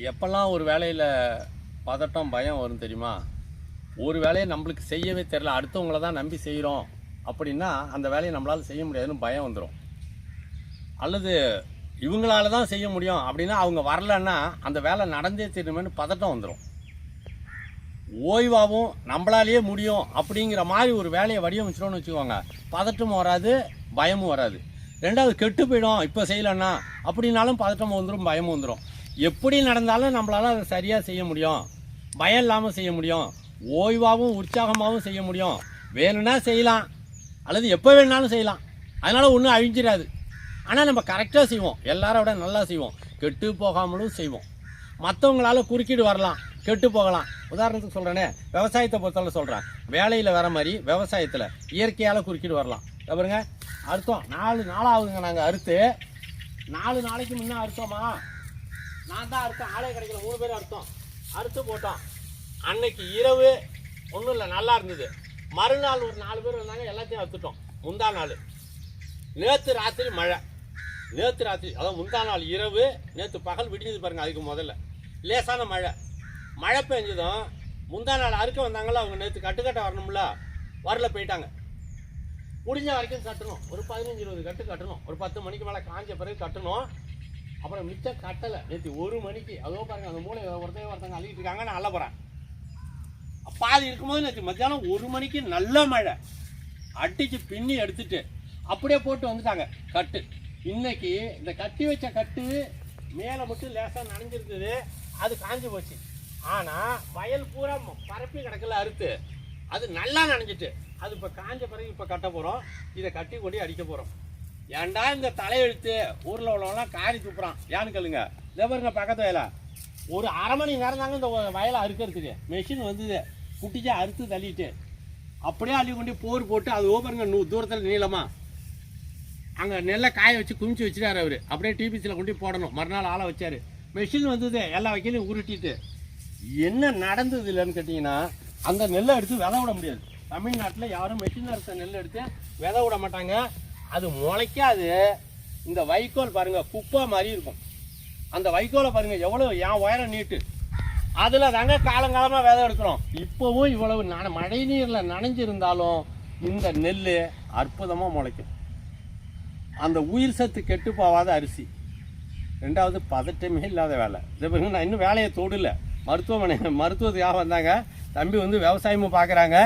எப்போல்லாம் ஒரு வேலையில் பதட்டம் பயம் வரும் தெரியுமா? ஒரு வேலையை நம்மளுக்கு செய்யவே தெரில அடுத்தவங்கள தான் நம்பி செய்கிறோம் அப்படின்னா அந்த வேலையை நம்மளால் செய்ய முடியாதுன்னு பயம் வந்துடும் அல்லது இவங்களால தான் செய்ய முடியும் அப்படின்னா அவங்க வரலன்னா அந்த வேலை நடந்தே தீரணுமேனு பதட்டம் வந்துடும் ஓய்வாகவும் நம்மளாலேயே முடியும் அப்படிங்கிற மாதிரி ஒரு வேலையை வடிவமைச்சிட்டோம்னு வச்சுக்கோங்க. பதட்டமும் வராது பயமும் வராது. ரெண்டாவது கெட்டு போயிடும் இப்போ செய்யலன்னா அப்படின்னாலும் பதட்டமும் வந்துடும் பயமும் வந்துடும் எப்படி நடந்தாலும் நம்மளால் அதை சரியாக செய்ய முடியும். பயம் இல்லாமல் செய்ய முடியும். ஓய்வாகவும் உற்சாகமாகவும் செய்ய முடியும். வேணும்னா செய்யலாம். அல்லது எப்போ வேணாலும் செய்யலாம். அதனால் ஒன்றும் அழிஞ்சிடாது. ஆனால் நம்ம கரெக்டாக செய்வோம். எல்லாரோட நல்லா செய்வோம். கெட்டு போகாமலும் செய்வோம். மற்றவங்களால குறுக்கீடு வரலாம். கெட்டு போகலாம். உதாரணத்துக்கு சொல்கிறேனே விவசாயத்தை பொறுத்தவரை சொல்கிறேன் வேலையில் வர மாதிரி விவசாயத்தில் இயற்கையால் குறுக்கீடு வரலாம். பாருங்க. அறுத்தோம் நாலு நாளாகுதுங்க நாங்கள் அறுத்து. நாலு நாளைக்கு முன்னே அறுத்தோமா? நான் தான் அறுத்தேன் ஆளே கிடைக்கல மூணு பேர் அறுத்தோம். அறுத்து போட்டோம். அன்னைக்கு இரவு ஒன்றும் இல்லை நல்லா இருந்தது. மறுநாள் ஒரு நாலு பேர் வந்தாங்க எல்லாத்தையும் அறுத்துட்டோம். முந்தா நாள். நேற்று ராத்திரி மழை. நேற்று ராத்திரி அதாவது முந்தா நாள் இரவு நேற்று பகல் விடிஞ்சது பாருங்கள் அதுக்கு முதல்ல. லேசான மழை. மழை பெஞ்சதும் முந்தா நாள் அறுக்க வந்தாங்களா அவங்க நேற்று கட்டுக்கட்ட வரணும்ல வரல போயிட்டாங்க. முடிஞ்ச வரைக்கும் கட்டணும். ஒரு பதினஞ்சு இருபது கட்டு கட்டணும். ஒரு பத்து மணிக்கு மேலே காஞ்ச பிறகு கட்டணும். அப்புறம் மிச்ச கட்டலை. நேற்று ஒரு மணிக்கு அதோ பாருங்க அந்த மூளை ஒருத்தங்க ஒருத்தங்க அழுகிட்டு இருக்காங்க நான் அள்ள போகிறேன் பாதி இருக்கும்போது நேற்று மத்தியானம் ஒரு மணிக்கு நல்ல மழை. அடிச்சு பின்னி எடுத்துட்டு அப்படியே போட்டு வந்துட்டாங்க. கட்டு. இன்னைக்கு இந்த கட்டி வச்ச கட்டு மேலே மட்டும் லேசாக நனைஞ்சிருந்தது. அது காஞ்சி போச்சு. ஆனால் வயல் பூரா பரப்பி கிடக்கல அறுத்து. அது நல்லா நனைஞ்சிட்டு. அது இப்போ காஞ்ச பிறகு இப்போ கட்ட போகிறோம் இதை கட்டி கொண்டு அடிக்க போகிறோம் ஏன்டா இந்த தலையெழுத்து ஊரில் உள்ளவங்களாம் காரி துப்புறான். ஏன்னு கேளுங்க? இதோ பாருங்க பக்கத்து வயலை. ஒரு அரை மணி நேரம் தாங்க இந்த வயலை அறுக்கிறதுக்கு. மெஷின் வந்தது. குட்டிச்சா அறுத்து தள்ளிட்டு அப்படியே அள்ளி கொண்டு போர் போட்டு அது ஓபருங்க நூ தூரத்தில் நீளமா. அங்கே நெல்லை காய வச்சு குமிச்சு வச்சுட்டார் அவர். அப்படியே டிபிசியில் கொண்டு போடணும். மறுநாள் ஆளை வச்சார். மெஷின் வந்தது. எல்லா வைக்கலையும் உருட்டிட்டு. என்ன நடந்தது இல்லைன்னு கேட்டிங்கன்னா அந்த நெல்லை எடுத்து விதை விட முடியாது. தமிழ்நாட்டில் யாரும் மெஷின் அறுத்த நெல் எடுத்து விதை விட மாட்டாங்க. அது முளைக்காது. இந்த வைக்கோல் பாருங்க குப்பை மாதிரி இருக்கும். அந்த வைக்கோலை பாருங்கள் எவ்வளோ என் உயரம் நீட்டு. அதில் தாங்க காலங்காலமாக விதை எடுக்கிறோம். இப்போவும் இவ்வளவு நன மழை நீரில் நனைஞ்சிருந்தாலும் இந்த நெல் அற்புதமாக முளைக்கும். அந்த உயிர் சத்து கெட்டு போகாத அரிசி. ரெண்டாவது பதட்டமே இல்லாத வேலை. இதை பாருங்க நான் இன்னும் வேலையை தொடல. மருத்துவமனை மருத்துவத்துக்காக வந்தாங்க. தம்பி வந்து விவசாயமும் பார்க்குறாங்க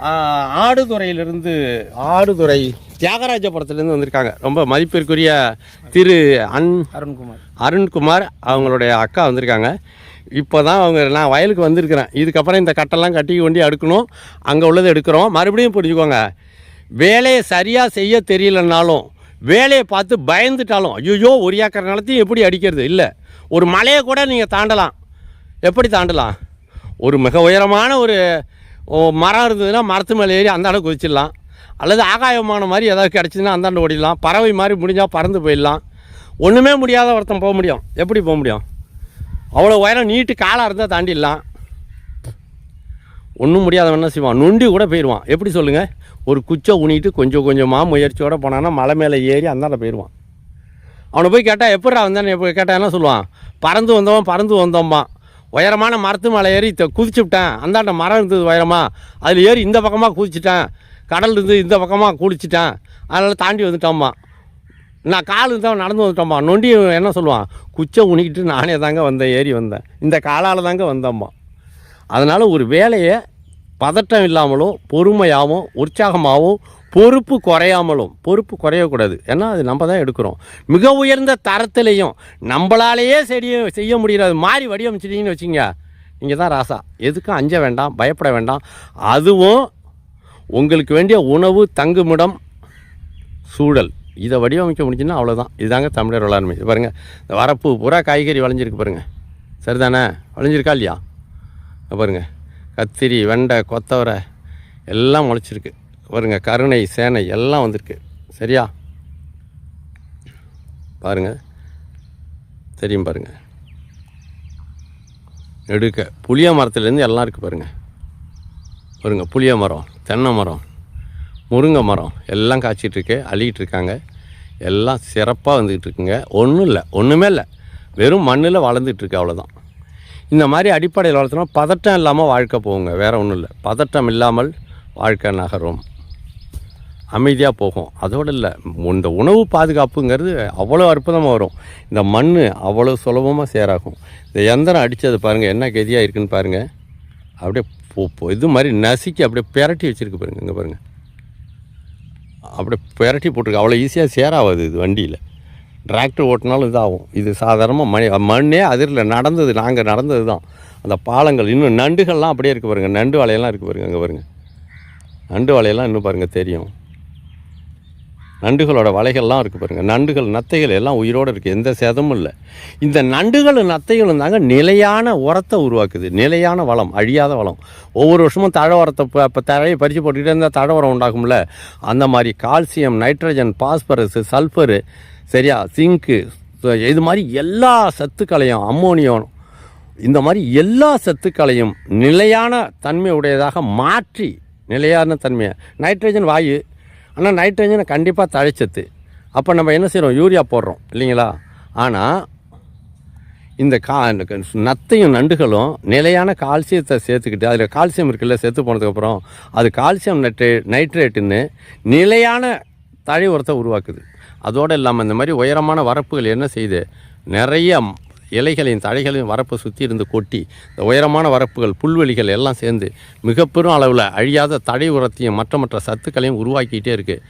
ஆடுதுறையிலிருந்து ஆடுதுறை தியாகராஜபுரத்துலேருந்து வந்திருக்காங்க. ரொம்ப மதிப்பிற்குரிய திரு அன் அருண்குமார். அருண்குமார் அவங்களுடைய அக்கா வந்திருக்காங்க. இப்போ தான் அவங்க நான் வயலுக்கு வந்திருக்கிறேன். இதுக்கப்புறம் இந்த கட்டெல்லாம் கட்டி கொண்டு அடுக்கணும். அங்கே உள்ளதை எடுக்கிறோம். மறுபடியும் புரிஞ்சுக்கோங்க. வேலையை சரியாக செய்ய தெரியலனாலும் வேலையை பார்த்து பயந்துட்டாலும் ஐயோ ஒரு ஏக்கர் நிலத்தையும் எப்படி அடிக்கிறது? இல்லை. ஒரு மலையை கூட நீங்கள் தாண்டலாம். எப்படி தாண்டலாம்? ஒரு மிக உயரமான ஒரு மரம் இருந்ததுன்னா மரத்து மேலே ஏறி அந்தாண்ட குதிச்சிடலாம். அல்லது ஆகாயமான மாதிரி ஏதாவது கிடச்சிதுன்னா அந்தாண்ட ஓடிடலாம். பறவை மாதிரி முடிஞ்சால் பறந்து போயிடலாம். ஒன்றுமே முடியாத ஒருத்தன் போக முடியும். எப்படி போக முடியும்? அவ்வளோ உயரம் நீட்டு காலாக இருந்தால் தாண்டிடலாம். ஒன்றும் முடியாதவன் என்ன செய்வான்? நொண்டி கூட போயிடுவான். எப்படி சொல்லுங்கள் ஒரு குச்சை உனிட்டு கொஞ்சம் கொஞ்சமாக முயற்சியோடு போனான்னா மலை மேலே ஏறி அந்தாண்ட போயிடுவான். அவனை போய் கேட்டால் எப்படிடா வந்தானே எப்போ கேட்டால் என்ன சொல்லுவான்? பறந்து வந்தவன் பறந்து வந்தோம்பான் உயரமான மரத்து மேலே ஏறி குதிச்சு விட்டேன் அந்தாண்ட மரம் இருந்தது உயரமாக அதில் ஏறி இந்த பக்கமாக குதிச்சிட்டேன். கடல் இருந்து இந்த பக்கமாக குளிச்சுட்டேன். அதனால் தாண்டி வந்துட்டோம்மா நான் கால் இருந்தால் நடந்து வந்துட்டோம்மா நொண்டி என்ன சொல்லுவான்? குச்சை உனிக்கிட்டு நானே தாங்க வந்தேன் ஏறி வந்தேன். இந்த காலால் தாங்க வந்தோம்மா அதனால் ஒரு வேலையை பதட்டம் இல்லாமலும் பொறுமையாகவும் உற்சாகமாகவும் பொறுப்பு குறையாமலும் பொறுப்பு குறையக்கூடாது. ஏன்னா அது நம்ம தான் எடுக்கிறோம். மிக உயர்ந்த தரத்துலேயும் நம்மளாலேயே செடிய செய்ய முடியாது மாறி வடிவமைச்சிட்டிங்கன்னு வச்சுங்க நீங்கள் தான் ராசா. எதுக்கும் அஞ்ச வேண்டாம் பயப்பட வேண்டாம். அதுவும் உங்களுக்கு வேண்டிய உணவு தங்குமிடம் சூழல். இதை வடிவமைக்க முடிஞ்சுன்னா அவ்வளோதான் இதுதாங்க தமிழர் வளர்மை. பாருங்கள் இந்த வரப்பு பூரா காய்கறி விளைஞ்சிருக்கு பாருங்கள் சரிதானே? விளைஞ்சிருக்கா இல்லையா? பாருங்கள் பாருங்க. கத்திரி வெண்டை கொத்தவரை எல்லாம் முளைச்சிருக்கு. பாருங்க கருணை சேனை எல்லாம் வந்திருக்கு. சரியா? பாருங்க. தெரியும் பாருங்க. எடுக்க. புளிய மரத்துலேருந்து எல்லாம் இருக்குது பாருங்கள் பாருங்கள் புளிய மரம் தென்னை மரம் முருங்கை மரம் எல்லாம் காய்ச்சிட்ருக்கு இருக்கு இருக்காங்க. எல்லாம் சிறப்பாக வந்துக்கிட்டு இருக்குங்க. ஒன்றும் இல்லை ஒன்றுமே இல்லை. வெறும் மண்ணில் வளர்ந்துட்டுருக்கு அவ்வளோதான் இந்த மாதிரி அடிப்படையில் வளர்த்தோம்னா பதட்டம் இல்லாமல் வாழ்க்கை போகுங்க. வேறு ஒன்றும் இல்லை. பதட்டம் இல்லாமல் வாழ்க்கை நகரும். அமைதியாக போகும். அதோடு இல்லை. இந்த உணவு பாதுகாப்புங்கிறது அவ்வளோ அற்புதமாக வரும். இந்த மண் அவ்வளோ சுலபமாக சேராகும். இந்த எந்திரம் அடித்தது பாருங்கள் என்ன கதியாக இருக்குன்னு பாருங்கள் அப்படியே இது மாதிரி நசுக்கி அப்படியே பெரட்டி வச்சுருக்கு பாருங்க இங்கே பாருங்கள் அப்படியே பெரட்டி போட்டிருக்கு. அவ்வளோ ஈஸியாக சேராகாது இது வண்டியில். டிராக்டர் ஓட்டினாலும் இதாகும். இது சாதாரணமாக மணி மண்ணே அதிரில். நடந்தது நாங்கள் நடந்தது தான். அந்த பாலங்கள் இன்னும் நண்டுகள்லாம் அப்படியே இருக்குது பாருங்கள் நண்டு வலையெல்லாம் இருக்குது பாருங்கள் அங்கே பாருங்கள் நண்டு வலையெல்லாம் இன்னும் பாருங்கள் தெரியும். நண்டுகளோட வலைகள்லாம் இருக்குது பாருங்கள் நண்டுகள் நத்தைகள் எல்லாம் உயிரோடு இருக்குது எந்த சேதமும் இல்லை. இந்த நண்டுகளும் நத்தைகளும் தாங்க நிலையான உரத்தை உருவாக்குது. நிலையான வளம் அழியாத வளம். ஒவ்வொரு வருஷமும் தழை உரத்தை இப்போ இப்போ தழையை பறித்து போட்டுக்கிட்டே இருந்தால் தழை உரம் உண்டாகும்ல? அந்த மாதிரி கால்சியம் நைட்ரஜன் பாஸ்பரஸ் சல்ஃபரு சரியா? சிங்க்கு இது மாதிரி எல்லா சத்துக்களையும் அம்மோனியம் இந்த மாதிரி எல்லா சத்துக்களையும் நிலையான தன்மை உடையதாக மாற்றி நிலையான தன்மையை. நைட்ரஜன் வாயு ஆனால் நைட்ரஜனை கண்டிப்பாக தழைச்சத்து. அப்போ நம்ம என்ன செய்கிறோம் யூரியா போடுறோம் இல்லைங்களா? ஆனால் இந்த கா நத்தையும் நண்டுகளும் நிலையான கால்சியத்தை சேர்த்துக்கிட்டு அதில் கால்சியம் இருக்குல்ல சேர்த்து போனதுக்கப்புறம் அது கால்சியம் நைட்ரே நைட்ரேட்டுன்னு நிலையான தழை உரத்தை உருவாக்குது. அதோடு இல்லாமல் இந்த மாதிரி உயரமான வரப்புகள் என்ன செய்யுது? நிறைய இலைகளையும் தழைகளையும் வரப்பை சுற்றி இருந்து கொட்டி இந்த உயரமான வரப்புகள் புல்வெளிகள் எல்லாம் சேர்ந்து மிக பெரும் அளவில் அழியாத தடை உரத்தையும் மற்ற மற்ற சத்துக்களையும் உருவாக்கிக்கிட்டே இருக்குது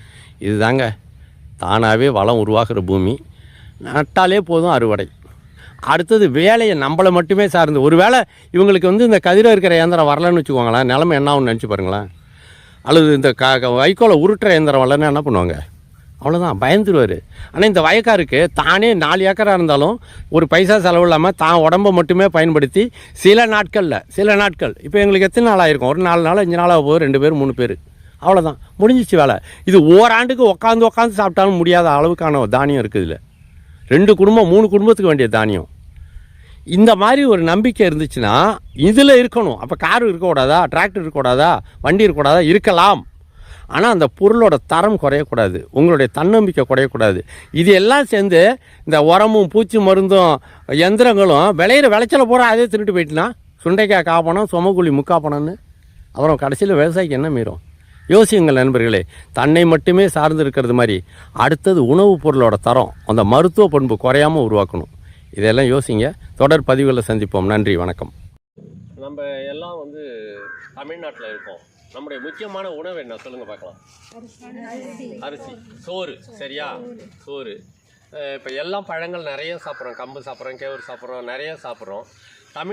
இதுதாங்க தானாகவே வளம் உருவாகிற பூமி. நட்டாலே போதும் அறுவடை. அடுத்தது வேலையை நம்மளை மட்டுமே சார்ந்து ஒருவேளை இவங்களுக்கு வந்து இந்த கதிரை இருக்கிற இயந்திரம் வரலன்னு வச்சுக்கோங்களேன் நிலமை என்ன ஆகும்னு நினச்சி பாருங்களேன். அல்லது இந்த க க- வைக்கோலை உருட்டுற இயந்திரம் வரலன்னா என்ன பண்ணுவாங்க? அவ்வளோதான் பயந்துருவார். ஆனால் இந்த வயக்காருக்கு தானே நாலு ஏக்கராக இருந்தாலும் ஒரு பைசா செலவு இல்லாமல் தான் உடம்பை மட்டுமே பயன்படுத்தி சில நாட்களில் சில நாட்கள். இப்போ எங்களுக்கு எத்தனை நாள் ஆயிருக்கும்? ஒரு நாலு நாள் அஞ்சு நாளாக போகுது ரெண்டு பேர் மூணு பேர். அவ்வளோதான் முடிஞ்சிச்சு வேலை. இது ஓராண்டுக்கு உட்காந்து உட்காந்து சாப்பிட்டாலும் முடியாத அளவுக்கான தானியம் இருக்குது இதில். ரெண்டு குடும்பம் மூணு குடும்பத்துக்கு வேண்டிய தானியம். இந்த மாதிரி ஒரு நம்பிக்கை இருந்துச்சுன்னா இதில் இருக்கணும். அப்போ கார் இருக்கக்கூடாதா? டிராக்டர் இருக்கக்கூடாதா? வண்டி இருக்கக்கூடாதா? இருக்கலாம். ஆனால் அந்த பொருளோட தரம் குறையக்கூடாது. உங்களுடைய தன்னம்பிக்கை குறையக்கூடாது. இது எல்லாம் சேர்ந்து இந்த உரமும் பூச்சி மருந்தும் எந்திரங்களும் விளையிற விளைச்சல பூரா அதே திருட்டு போயிட்டுனா? சுண்டைக்காய் காப்பணம் சுமக்குழி முக்காப்பணம்னு? அப்புறம் கடைசியில் விவசாயிக்கு என்ன மீறும்? யோசியுங்கள் நண்பர்களே தன்னை மட்டுமே சார்ந்து இருக்கிறது மாதிரி அடுத்தது உணவுப் பொருளோட தரம் அந்த மருத்துவ பண்பு குறையாமல் உருவாக்கணும். இதெல்லாம் யோசிங்க. தொடர் பதிவுகளை சந்திப்போம். நன்றி வணக்கம். நம்ம எல்லாம் வந்து தமிழ்நாட்டில் இருக்கோம். நம்முடைய முக்கியமான உணவு என்ன? சொல்லுங்க பார்க்கலாம். அரிசி. சோறு. சரியா? சோறு. இப்போ எல்லாம் பழங்கள் நிறைய சாப்பிட்றோம். கம்பு சாப்பிட்றோம் கேவுரு சாப்பிட்றோம் நிறைய சாப்பிட்றோம். தமிழ்